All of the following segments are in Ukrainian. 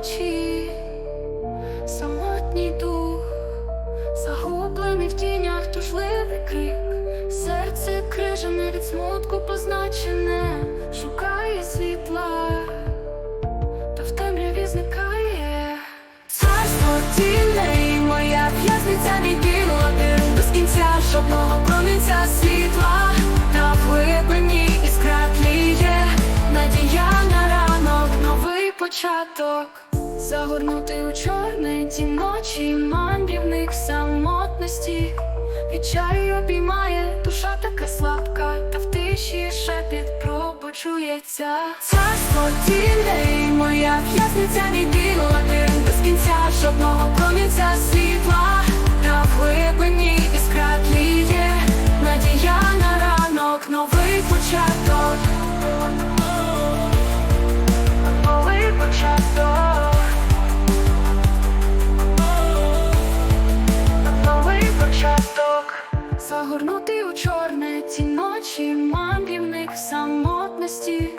ночі, самотній дух, загублений в тінях тужливий крик, серце крижене від смутку позначене, шукає світла, та в темряві зникає. Царство тіле і моя в'язниця мій без кінця жодного промінця світла. Та вибині. Початок. Загорнутий у чорне ті ночі, мандрівник самотності, відчай обіймає, душа така слабка, та в тиші шепіт пробучується. Царство тіней, моя в'язниця білого дим без кінця жодного промінця світла, та в глибині іскра тліє, надія на ранок, новий початок. Загорнутий у чорне. Ці ночі, мандрівник в самотності,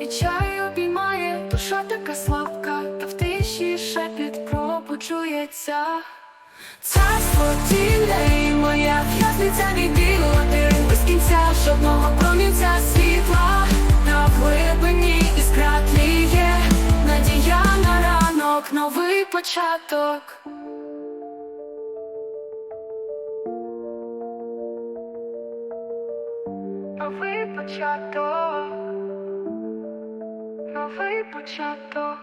відчай обіймає, душа така слабка, та в тиші шепіт пробуджується. Царство тіней, моя в'язниця від білого дим без кінця жодного промінця світла, в глибині іскра тліє, надія на ранок, новий початок. Новий початок, новий початок.